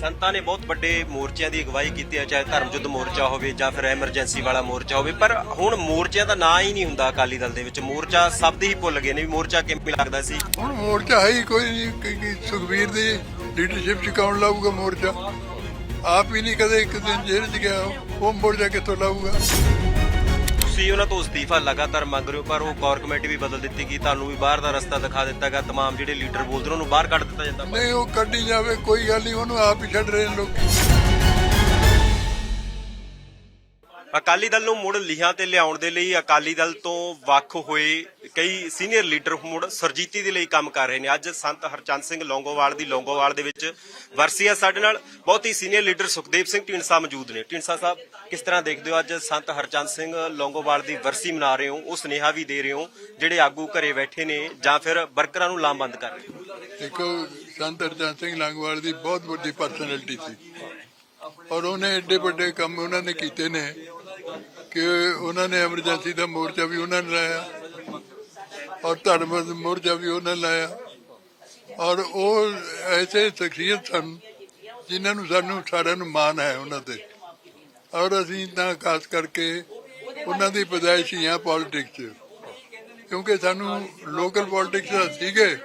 ਸੰਤਾਂ ਨੇ ਬਹੁਤ ਵੱਡੇ ਮੋਰਚਿਆਂ ਦੀ ਅਗਵਾਈ ਕੀਤੀ ਹੈ, ਚਾਹੇ ਧਰਮ ਯੁੱਧ ਮੋਰਚਾ ਹੋਵੇ ਜਾਂ ਫਿਰ ਐਮਰਜੈਂਸੀ ਵਾਲਾ ਮੋਰਚਾ ਹੋਵੇ, ਪਰ ਹੁਣ ਮੋਰਚਿਆਂ ਦਾ ਨਾਂ ਹੀ ਨਹੀਂ ਹੁੰਦਾ ਅਕਾਲੀ ਦਲ ਦੇ ਵਿੱਚ। ਮੋਰਚਾ ਸ਼ਬਦ ਹੀ ਭੁੱਲ ਗਏ ਨੇ ਵੀ ਮੋਰਚਾ ਕਿਵੇਂ ਲੱਗਦਾ ਸੀ। ਹੁਣ ਮੋਰਚਾ ਹੈ ਹੀ ਕੋਈ ਨਹੀਂ, ਕਿ- ਸੁਖਬੀਰ ਦੀ ਲੀਡਰਸ਼ਿਪ ਚ ਕੌਣ ਲਾਊਗਾ ਮੋਰਚਾ? ਆਪ ਹੀ ਨਹੀਂ ਕਦੇ ਇੱਕ ਦਿਨ ਜੇਲ੍ਹ ਚ ਗਿਆ, ਉਹ ਮੋਰਚਾ ਕਿੱਥੋਂ ਲਾਊਗਾ? ਤੁਸੀਂ ਉਹਨਾਂ ਤੋਂ ਅਸਤੀਫਾ ਲਗਾਤਾਰ ਮੰਗ ਰਹੇ ਹੋ ਪਰ ਉਹ ਕੋਰ ਕਮੇਟੀ ਵੀ ਬਦਲ ਦਿੱਤੀ ਗਈ ਤੁਹਾਨੂੰ ਵੀ ਬਾਹਰ ਦਾ ਰਸਤਾ ਦਿਖਾ ਦਿੱਤਾ ਗਿਆ तमाम ਜਿਹੜੇ ਲੀਡਰ ਬੋਲਦੇ ਉਹਨਾਂ ਨੂੰ ਬਾਹਰ ਕੱਢ ਦਿੱਤਾ ਜਾਂਦਾ ਨਹੀਂ ਉਹ ਕੱਢੀ ਜਾਵੇ ਕੋਈ ਗੱਲ ਨਹੀਂ ਉਹਨੂੰ ਆਪ ਹੀ ਛੱਡ ਰਹੇ ਨੇ ਲੋਕੀ ਅਕਾਲੀ ਦਲ ਨੂੰ ਮੁੜ ਲੀਹਾਂ ਤੇ ਲਿਆਉਣ ਦੇ ਲਈ ਅਕਾਲੀ ਦਲ ਤੋਂ ਵੱਖ ਹੋਏ ਕਈ ਸੀਨੀਅਰ ਲੀਡਰ ਮੁੜ ਸਰਜੀਤੀ ਦੇ ਲਈ ਕੰਮ ਕਰ ਰਹੇ ਨੇ। ਅੱਜ ਸੰਤ ਹਰਚੰਦ ਸਿੰਘ ਲੌਂਗੋਵਾਲ ਦੀ ਲੌਂਗੋਵਾਲ ਦੇ ਵਿੱਚ ਵਰਸੀ ਸਾਡੇ ਨਾਲ। ਬਹੁਤ ਹੀ ਸੀਨੀਅਰ ਲੀਡਰ ਸੁਖਦੇਵ ਸਿੰਘ ਢੀਂਡਸਾ ਮੌਜੂਦ ਨੇ। ਢੀਂਡਸਾ ਸਾਹਿਬ, ਕਿਸ ਤਰ੍ਹਾਂ ਦੇਖਦੇ ਹੋ ਅੱਜ ਸੰਤ ਹਰਚੰਦ ਸਿੰਘ ਲੌਂਗੋਵਾਲ ਦੀ ਵਰਸੀ ਮਨਾ ਰਹੇ ਹੋ? ਉਹ ਸੁਨੇਹਾ ਵੀ ਦੇ ਰਹੇ ਹੋ, ਜਿਹੜੇ ਆਗੂ ਘਰੇ ਬੈਠੇ ਨੇ ਜਾਂ ਫਿਰ ਵਰਕਰਾਂ ਨੂੰ ਲਾਮਬੰਦ ਕਰ ਰਹੇ ਹੋ? ਦੇਖੋ, ਸੰਤ ਹਰਚੰਦ ਸਿੰਘ ਲੰਗਵਾਲ ਦੀ ਬਹੁਤ ਵੱਡੀ ਪਰਸਨੈਲਿਟੀ ਸੀ। ਔਰ ਉਹਨੇ ਏਡੇ ਵੱਡੇ ਕੰਮ ਉਹਨਾਂ ਨੇ ਕੀਤੇ ਨੇ। ਕਿ ਉਹਨਾਂ ਨੇ ਐਮਰਜੈਂਸੀ ਦਾ ਮੋਰਚਾ ਵੀ ਉਹਨਾਂ ਨੇ ਲਾਇਆ। ਔਰ ਧਰਮ ਮੋਰਚਾ ਵੀ ਉਹਨਾਂ ਨੇ ਲਾਇਆ। ਔਰ ਉਹ ਐਸੇ ਸ਼ਖਸੀਅਤ ਸਨ ਜਿਨ੍ਹਾਂ ਨੂੰ ਸਾਨੂੰ ਸਾਰਿਆਂ ਨੂੰ ਮਾਣ ਹੈ ਉਹਨਾਂ ਤੇ। ਔਰ ਅਸੀਂ ਤਾਂ ਖਾਸ ਕਰਕੇ ਉਹਨਾਂ ਦੀ ਪਦਾਇਸ਼ ਹੀ ਆ ਪੋਲਿਟਿਕਸ 'ਚ। ਕਿਉਂਕਿ ਸਾਨੂੰ ਲੋਕਲ ਪੋਲਿਟਿਕਸ ਸੀਗੇ,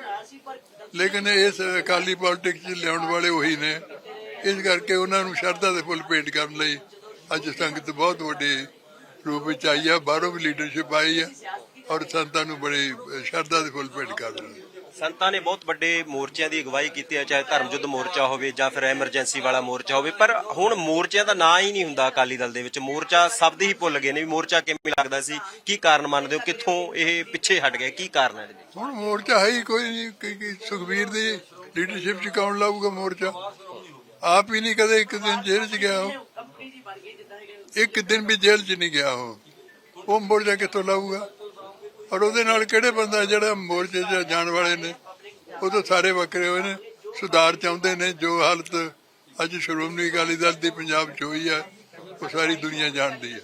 ਲੇਕਿਨ ਇਸ ਅਕਾਲੀ ਪੋਲਿਟਿਕਸ 'ਚ ਲਿਆਉਣ ਵਾਲੇ ਉਹੀ ਨੇ। ਇਸ ਕਰਕੇ ਉਹਨਾਂ ਨੂੰ ਸ਼ਰਧਾ ਦੇ ਫੁੱਲ ਭੇਟ ਕਰਨ ਲਈ ਅੱਜ ਸੰਗਤ ਬਹੁਤ ਵੱਡੇ ਰੂਪ ਵਿੱਚ ਆਈ ਆ ਬਾਹਰੋਂ ਵੀ ਲੀਡਰਸ਼ਿਪ ਆਈ ਆ ਔਰ ਸੰਤਾਂ ਨੂੰ ਬੜੀ ਸ਼ਰਧਾ ਦੇ ਫੁੱਲ ਭੇਟ ਕਰ ਰਹੇ ਸੰਤਾਂ ਨੇ ਬਹੁਤ ਵੱਡੇ ਮੋਰਚਿਆਂ ਦੀ ਅਗਵਾਈ ਕੀਤੀ ਹੈ ਚਾਹੇ ਧਰਮ ਯੁੱਧ ਮੋਰਚਾ ਹੋਵੇ ਜਾਂ ਫਿਰ ਐਮਰਜੈਂਸੀ ਵਾਲਾ ਮੋਰਚਾ ਹੋਵੇ ਪਰ ਹੁਣ ਮੋਰਚਿਆਂ ਦਾ ਨਾਂ ਹੀ ਨਹੀਂ ਹੁੰਦਾ ਅਕਾਲੀ ਦਲ ਦੇ ਵਿੱਚ। ਮੋਰਚਾ ਸ਼ਬਦ ਹੀ ਭੁੱਲ ਗਏ ਨੇ ਵੀ ਮੋਰਚਾ ਕਿਵੇਂ ਲੱਗਦਾ ਸੀ ਕੀ ਕਾਰਨ ਮੰਨਦੇ ਹੋ ਕਿੱਥੋਂ ਇਹ ਪਿੱਛੇ ਹਟ ਗਿਆ ਕੀ ਕਾਰਨ ਹੈ? ਹੁਣ ਮੋਰਚਾ ਹੈ ਹੀ ਕੋਈ ਨਹੀਂ ਸੁਖਬੀਰ ਦੀ ਲੀਡਰਸ਼ਿਪ 'ਚ ਕੌਣ ਲਾਊਗਾ ਮੋਰਚਾ? ਆਪ ਹੀ ਨਹੀਂ ਕਦੇ ਇੱਕ ਦਿਨ ਜੇਲ੍ਹ 'ਚ ਗਿਆ ਉਹ। ਇੱਕ ਦਿਨ ਵੀ ਜੇਲ੍ਹ 'ਚ ਨਹੀਂ ਗਿਆ ਉਹ ਉਹ ਮੋਰਚਾ ਕਿੱਥੋਂ ਲਾਊਗਾ ਔਰ ਉਹਦੇ ਨਾਲ ਕਿਹੜੇ ਬੰਦਾ ਜਿਹੜਾ ਮੋਰਚੇ 'ਚ ਜਾਣ ਵਾਲੇ ਨੇ ਉਹ ਤਾਂ ਸਾਰੇ ਵੱਖਰੇ ਹੋਏ ਨੇ ਸੁਧਾਰ ਚਾਹੁੰਦੇ ਨੇ ਜੋ ਹਾਲਤ ਅੱਜ ਸ਼੍ਰੋਮਣੀ ਅਕਾਲੀ ਦਲ ਦੀ ਪੰਜਾਬ 'ਚ ਹੋਈ ਹੈ ਉਹ ਸਾਰੀ ਦੁਨੀਆ ਜਾਣਦੀ ਹੈ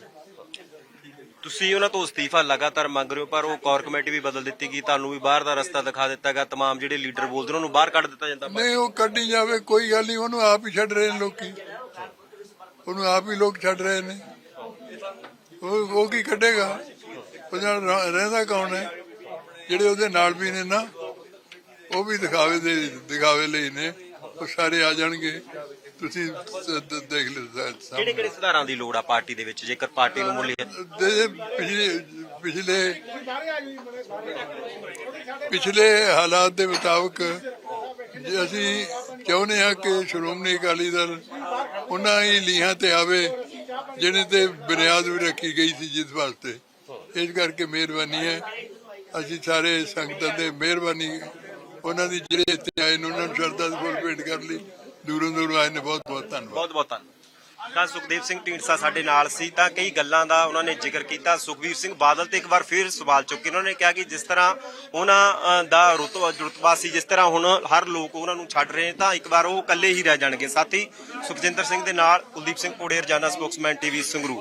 ਤੁਸੀਂ ਉਹਨਾਂ ਤੋਂ ਅਸਤੀਫਾ ਲਗਾਤਾਰ ਮੰਗ ਰਹੇ ਹੋ ਪਰ ਉਹ ਕੋਰ ਕਮੇਟੀ ਵੀ ਬਦਲ ਦਿੱਤੀ ਗਈ ਤੁਹਾਨੂੰ ਵੀ ਬਾਹਰ ਦਾ ਰਸਤਾ ਦਿਖਾ ਦਿੱਤਾ ਗਿਆ तमाम ਜਿਹੜੇ ਲੀਡਰ ਬੋਲਦੇ ਉਹਨਾਂ ਨੂੰ ਬਾਹਰ ਕੱਢ ਦਿੱਤਾ ਜਾਂਦਾ ਨਹੀਂ ਉਹ ਕੱਢੀ ਜਾਵੇ ਕੋਈ ਗੱਲ ਨਹੀਂ ਉਹਨੂੰ ਆਪ ਹੀ ਛੱਡ ਰਹੇ ਨੇ ਲੋਕੀ ਉਹਨੂੰ ਆਪ ਹੀ ਲੋਕ ਛੱਡ ਰਹੇ ਨੇ। ਉਹ ਉਹ ਕੀ ਕੱਢੇਗਾ? ਉਹ ਨਾਲ ਰਹਿੰਦਾ ਕੌਣ ਹੈ? ਜਿਹੜੇ ਉਹਦੇ ਨਾਲ ਵੀ ਨੇ ਨਾ ਉਹ ਵੀ ਦਿਖਾਵੇ ਦੇ ਦਿਖਾਵੇ ਲਈ ਨੇ। ਉਹ ਸਾਰੇ ਆ ਜਾਣਗੇ। ਤੁਸੀਂ ਦੇਖ ਲਓ ਕਿਹੜੇ। ਕਿਹੜੇ ਸੁਧਾਰਾਂ ਦੀ ਲੋੜ ਆ ਪਾਰਟੀ ਦੇ ਵਿੱਚ ਜੇਕਰ ਪਾਰਟੀ ਨੂੰ ਮੁੱਲ ਪਿਛਲੇ ਪਿਛਲੇ ਪਿਛਲੇ ਹਾਲਾਤ ਦੇ ਮੁਤਾਬਕ ਜੇ ਅਸੀਂ ਚਾਹੁੰਦੇ ਹਾਂ ਕਿ ਸ਼੍ਰੋਮਣੀ ਅਕਾਲੀ ਦਲ ਉਹਨਾਂ ਹੀ ਲੀਹਾਂ ਤੇ ਆਵੇ, ਜਿਹਨੇ ਤੇ ਬੁਨਿਆਦ ਵੀ ਰੱਖੀ ਗਈ ਸੀ ਜਿਸ ਵਾਸਤੇ। ਇਸ ਕਰਕੇ ਮਿਹਰਬਾਨੀ ਹੈ। ਅਸੀਂ ਸਾਰੇ ਸੰਗਤਾਂ ਦੇ ਮਿਹਰਬਾਨੀ, ਉਹਨਾਂ ਦੀ ਜਿਹੜੇ ਇੱਥੇ ਆਏ ਨੇ, ਉਹਨਾਂ ਨੂੰ ਸ਼ਰਧਾ ਦੇ ਫੁੱਲ ਭੇਟ ਕਰ ਲਈ ਦੂਰੋਂ ਦੂਰੋਂ ਆਏ ਨੇ। ਬਹੁਤ ਬਹੁਤ ਧੰਨਵਾਦ। ਬਹੁਤ ਬਹੁਤ ਧੰਨਵਾਦ। ਤਾਂ ਸੁਖਦੇਵ ਸਿੰਘ ਢੀਂਡਸਾ ਸਾਡੇ ਨਾਲ ਸੀ, ਤਾਂ ਕਈ ਗੱਲਾਂ ਦਾ ਉਹਨਾਂ ਨੇ ਜ਼ਿਕਰ ਕੀਤਾ। ਸੁਖਵੀਰ ਸਿੰਘ ਬਾਦਲ ਤੇ ਇੱਕ ਵਾਰ ਫਿਰ ਸਵਾਲ ਚੁੱਕੇ। ਉਹਨਾਂ ਨੇ ਕਿਹਾ ਕਿ ਜਿਸ ਤਰ੍ਹਾਂ ਉਹਨਾਂ ਦਾ ਰੁਤਬਾ ਰੁਤਬਾ ਸੀ, ਜਿਸ ਤਰ੍ਹਾਂ ਹੁਣ ਹਰ ਲੋਕ ਉਹਨਾਂ ਨੂੰ ਛੱਡ ਰਹੇ ਨੇ, ਤਾਂ ਇੱਕ ਵਾਰ ਉਹ ਇਕੱਲੇ ਹੀ ਰਹਿ ਜਾਣਗੇ। ਸਾਥੀ ਸੁਖਜਿੰਦਰ ਸਿੰਘ ਦੇ ਨਾਲ ਕੁਲਦੀਪ ਸਿੰਘ ਕੋੜੇ ਰਜਾਨਾ ਸਪੋਕਸਮੈਨ ਟੀਵੀ ਸੰਗਰੂਰ।